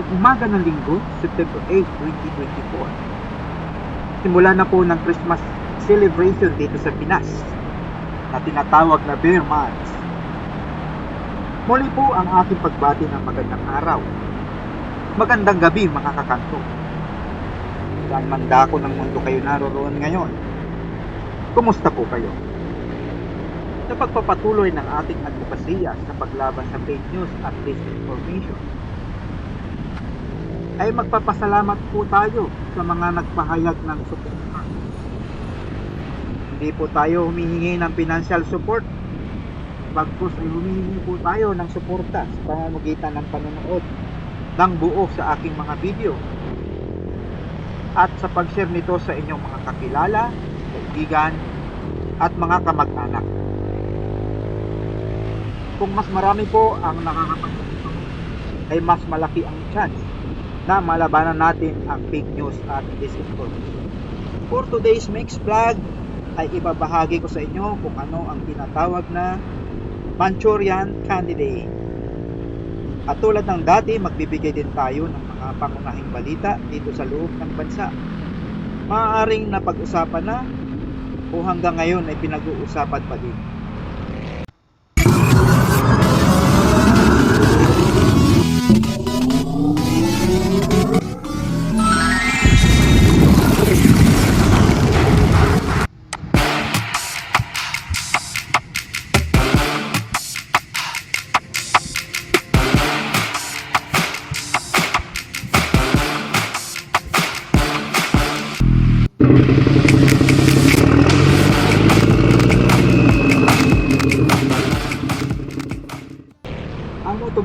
Magandang umaga ng linggo, September 8, 2024. Simula na po ng Christmas celebration dito sa Pinas na tinatawag na Bear Months. Muli po ang aking pagbati ng magandang araw. Magandang gabi mga kakanto. Saan man dako ng mundo kayo naroroon ngayon. Kumusta po kayo? Sa pagpapatuloy ng ating advokasya sa paglaban sa fake news at disinformation, ay magpapasalamat po tayo sa mga nagpahayag ng suporta. Hindi po tayo humihingi ng financial support. Bagkus ay humihingi po tayo ng suporta sa pamamagitan ng panonood ng buo sa aking mga video at sa pag-share nito sa inyong mga kakilala, kaibigan, at mga kamag-anak. Kung mas marami po ang nakakapanood nito, ay mas malaki ang chance na malabanan natin ang fake news at disinformation. For today's mix vlog ay ibabahagi ko sa inyo kung ano ang tinatawag na Manchurian Candidate. At tulad ng dati, magbibigay din tayo ng mga pangunahing balita dito sa loob ng bansa. Maaaring napag-usapan na o hanggang ngayon ay pinag-uusapan pa din.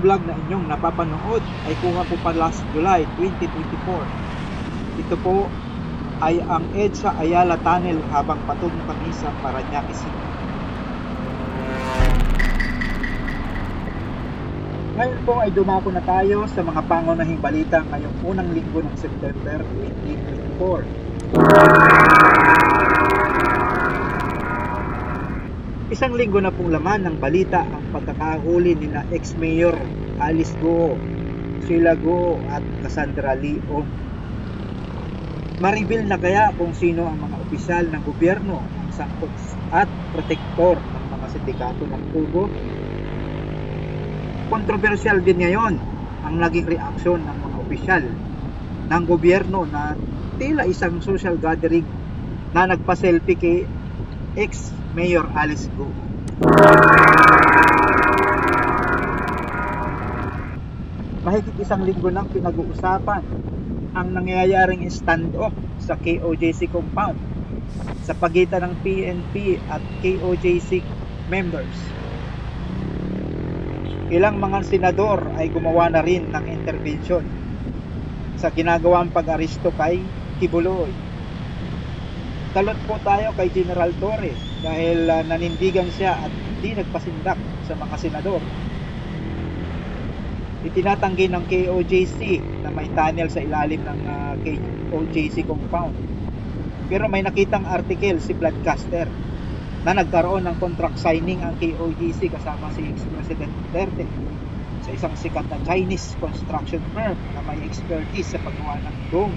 Motovlog na inyong napapanood ay kuha po pa last July 2024. Ito po ay ang EDSA Ayala Tunnel habang patungo kami sa Parañaque City. Ngayon po ay dumako na tayo sa mga pangunahing balita ngayong unang linggo ng September 2024. Isang linggo na pong laman ng balita ang pagkakahuli ni na ex-mayor Alice Go, Sheila Go at Cassandra Leong. Maribil na kaya kung sino ang mga opisyal ng gobyerno ang sangkot at protektor ng mga sindikato ng Pugo? Kontrobersyal din ngayon ang naging reaksyon ng mga opisyal ng gobyerno na tila isang social gathering na nagpa-selfie kay ex-mayor Alice Go. Mahigit isang linggo nang pinag-uusapan ang nangyayaring standoff sa KOJC compound sa pagitan ng PNP at KOJC members. Ilang mga senador ay gumawa na rin ng intervensyon sa ginagawang pag-aristo kay Kibuloy. Talot po tayo kay General Torres dahil ah, nanindigan siya at hindi nagpasindak sa mga senador. Itinatanggi ng KOJC na may tunnel sa ilalim ng ah, KOJC compound. Pero may nakitang article si Bloodcaster na nagkaroon ng contract signing ang KOJC kasama si ex-President Duterte sa isang sikat na Chinese construction firm na may expertise sa paggawa ng dome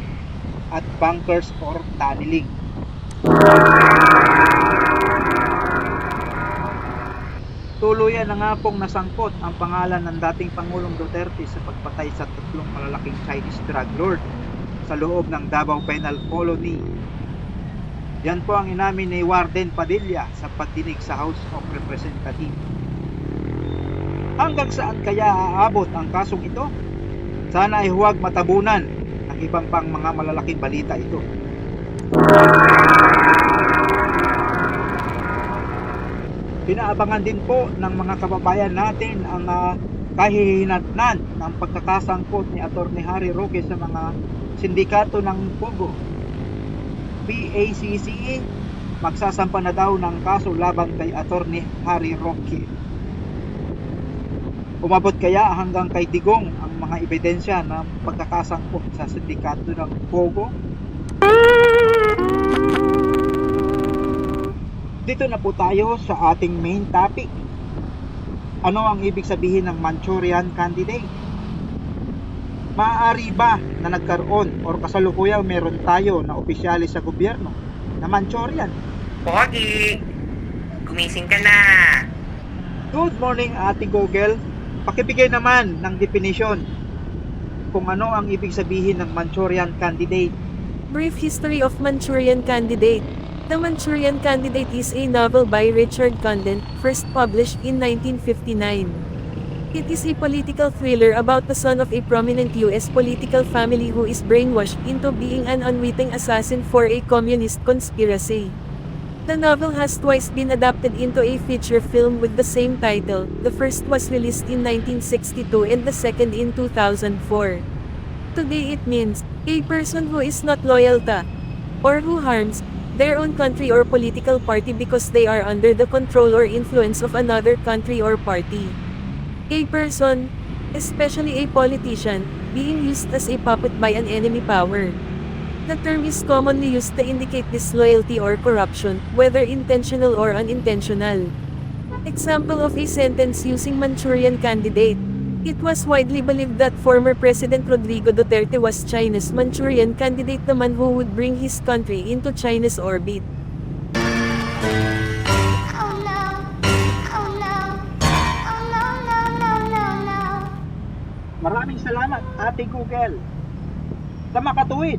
at bunkers or tunneling. Tuluyan na nga pong nasangkot ang pangalan ng dating Pangulong Duterte sa pagpatay sa tatlong malalaking Chinese drug lord sa loob ng Davao Penal Colony. Yan po ang inamin ni Warden Padilla sa pagdinig sa House of Representatives. Hanggang saan kaya aabot ang kasong ito? Sana ay huwag matabunan ng ibang pang mga malalaking balita ito. Pinaabangan din po ng mga kababayan natin ang uh, kahihinatnan ng pagkakasangkot ni Atty. Harry Roque sa mga sindikato ng Pugo. PACC magsasampa na daw ng kaso laban kay Atty. Harry Roque. Umabot kaya hanggang kay Digong ang mga ebidensya ng pagkakasangkot sa sindikato ng Pogo? Dito na po tayo sa ating main topic. Ano ang ibig sabihin ng Manchurian Candidate? Maaari ba na nagkaroon or kasalukuyang meron tayo na opisyalis sa gobyerno na Manchurian? Pogi! Gumising ka na! Good morning, Ate Google. Pakibigay naman ng definition kung ano ang ibig sabihin ng Manchurian candidate. Brief History of Manchurian Candidate The Manchurian Candidate is a novel by Richard Condon, first published in 1959. It is a political thriller about the son of a prominent US political family who is brainwashed into being an unwitting assassin for a communist conspiracy. The novel has twice been adapted into a feature film with the same title. The first was released in 1962 and the second in 2004. Today it means a person who is not loyal to or who harms their own country or political party because they are under the control or influence of another country or party. A person, especially a politician, being used as a puppet by an enemy power. The term is commonly used to indicate disloyalty or corruption, whether intentional or unintentional. Example of a sentence using Manchurian candidate. It was widely believed that former President Rodrigo Duterte was China's Manchurian candidate, the man who would bring his country into China's orbit. Maraming salamat, Ate Google. Sa makatuwid,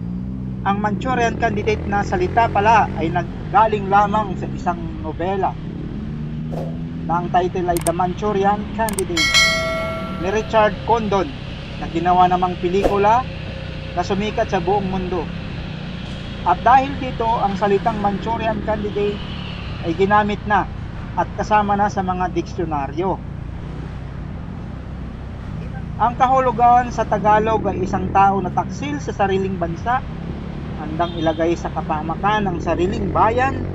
ang Manchurian candidate na salita pala ay naggaling lamang sa isang nobela na ang title ay The Manchurian Candidate ni Richard Condon na ginawa namang pelikula na sumikat sa buong mundo. At dahil dito, ang salitang Manchurian Candidate ay ginamit na at kasama na sa mga diksyonaryo. Ang kahulugan sa Tagalog ay isang tao na taksil sa sariling bansa, handang ilagay sa kapamakan ng sariling bayan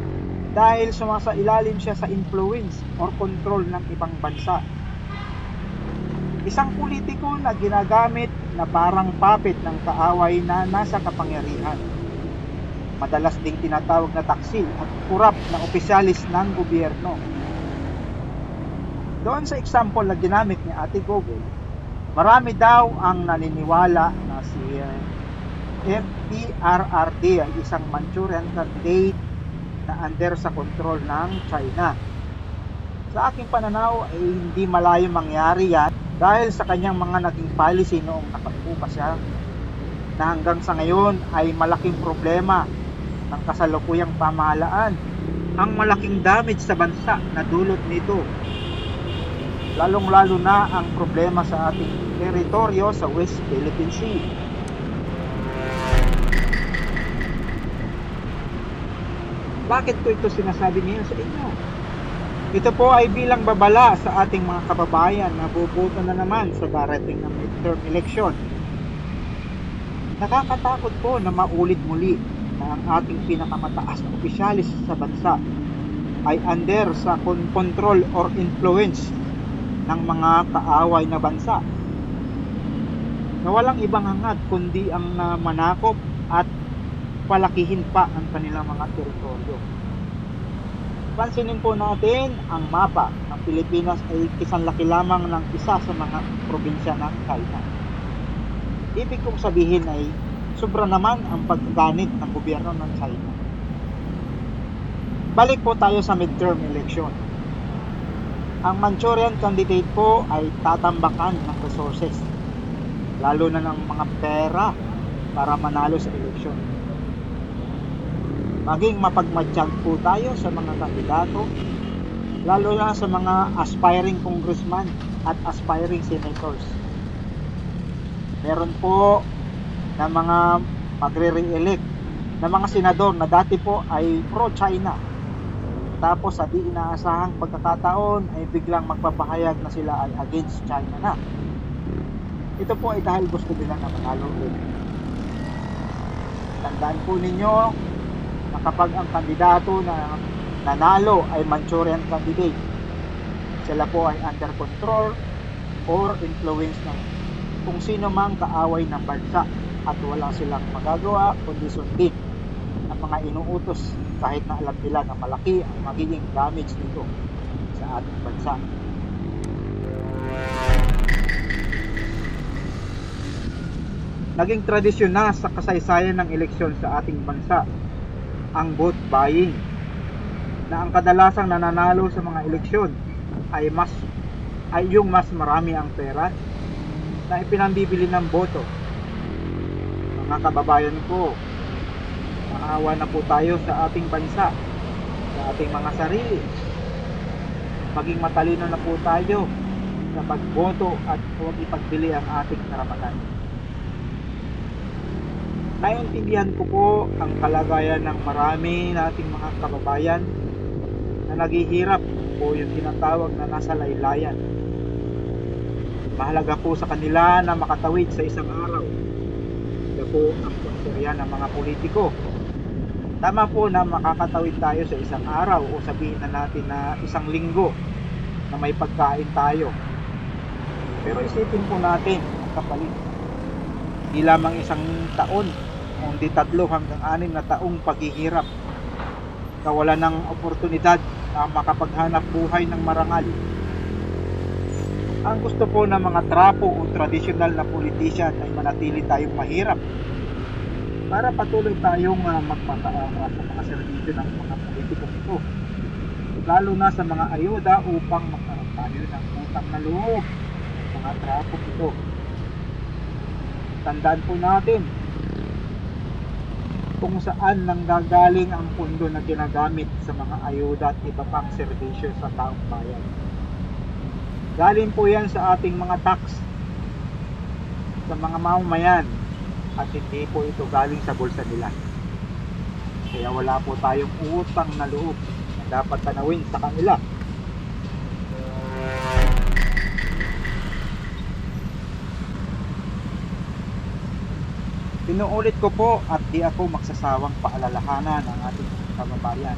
dahil sumasailalim siya sa influence or control ng ibang bansa. Isang politiko na ginagamit na parang puppet ng kaaway na nasa kapangyarihan. Madalas ding tinatawag na taksil at kurap na opisyalis ng gobyerno. Doon sa example na ginamit ni Ate Google, Marami daw ang naniniwala na si uh, FPRRD ay isang Manchurian candidate na under sa control ng China. Sa aking pananaw ay hindi malayo mangyari yan dahil sa kanyang mga naging policy noong nakaupo pa siya na hanggang sa ngayon ay malaking problema ng kasalukuyang pamahalaan ang malaking damage sa bansa na dulot nito lalong-lalo na ang problema sa ating teritoryo sa West Philippine Sea. Bakit ko ito sinasabi ngayon sa inyo? Ito po ay bilang babala sa ating mga kababayan na bubuto na naman sa darating na midterm election. Nakakatakot po na maulit muli na ang ating pinakamataas na opisyalis sa bansa ay under sa control or influence ng mga kaaway na bansa na walang ibang hangad kundi ang manakop at palakihin pa ang kanilang mga teritoryo. Pansinin po natin ang mapa ng Pilipinas ay isang laki lamang ng isa sa mga probinsya ng China. Ibig kong sabihin ay sobra naman ang pagganit ng gobyerno ng China. Balik po tayo sa midterm election ang Manchurian candidate po ay tatambakan ng resources lalo na ng mga pera para manalo sa eleksyon maging mapagmatsyag po tayo sa mga kandidato lalo na sa mga aspiring congressman at aspiring senators meron po na mga magre-re-elect na mga senador na dati po ay pro-China tapos sa di inaasahang pagkakataon ay biglang magpapahayag na sila ay against China na. Ito po ay dahil gusto nila na manalo. Tandaan po ninyo na kapag ang kandidato na nanalo ay Manchurian candidate, sila po ay under control or influence ng kung sino mang kaaway ng bansa at wala silang magagawa kundi sundin ang mga inuutos kahit na alam nila na malaki ang magiging damage nito sa ating bansa. Naging tradisyon na sa kasaysayan ng eleksyon sa ating bansa ang vote buying na ang kadalasang nananalo sa mga eleksyon ay mas ay yung mas marami ang pera na ipinambibili ng boto. Mga kababayan ko, maawa na po tayo sa ating bansa, sa ating mga sarili. Maging matalino na po tayo sa pagboto at huwag ipagbili ang ating karapatan. Naiintindihan ko po ang kalagayan ng marami nating mga kababayan na naghihirap po yung tinatawag na nasa laylayan. Mahalaga po sa kanila na makatawid sa isang araw. Ito po ang konserya ng mga politiko. Tama po na makakatawid tayo sa isang araw o sabihin na natin na isang linggo na may pagkain tayo. Pero isipin po natin ang kapalit. Di lamang isang taon, kundi tatlo hanggang anim na taong paghihirap. Kawalan ng oportunidad na makapaghanap buhay ng marangal. Ang gusto po ng mga trapo o tradisyonal na politician ay manatili tayong mahirap para patuloy tayong uh, magpataangas sa mga serbisyo ng mga politikong ito. Lalo na sa mga ayuda upang magkaroon tayo ng utang na loob mga trapo ito. Tandaan po natin kung saan nanggagaling ang pundo na ginagamit sa mga ayuda at iba pang serbisyo sa taong bayan. Galing po yan sa ating mga tax sa mga mamamayan at hindi po ito galing sa bulsa nila. Kaya wala po tayong utang na loob na dapat tanawin sa kanila. Pinuulit ko po at di ako magsasawang paalalahanan ang ating kababayan.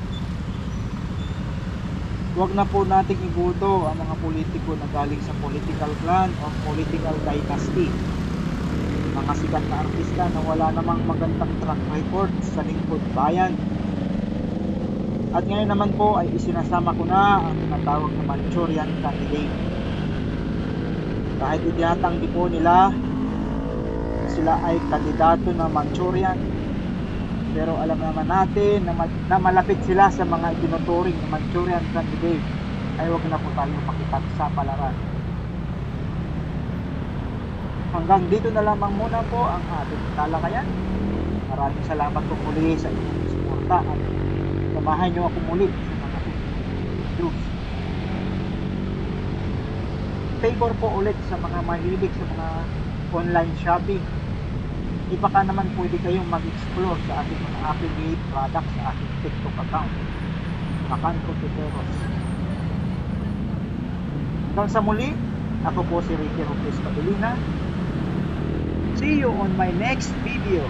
Huwag na po nating ibuto ang mga politiko na galing sa political clan o political dynasty. Mga sikat na artista na wala namang magandang track record sa lingkod bayan. At ngayon naman po ay isinasama ko na ang tinatawag na Manchurian candidate. Kahit itinatanggi po nila sila ay kandidato na Manchurian. Pero alam naman natin na, na malapit sila sa mga tinuturing na Manchurian candidate. Ay huwag na po tayo makipagsapalaran hanggang dito na lamang muna po ang ating talakayan. Maraming salamat po muli sa inyong suporta at samahan nyo ako muli sa mga videos favor po ulit sa mga mahilig sa mga online shopping di ba ka naman pwede kayong mag-explore sa ating mga affiliate products sa ating TikTok account. Makanto Tuteros hanggang sa muli ako po si Ricky Robles Padulina see you on my next video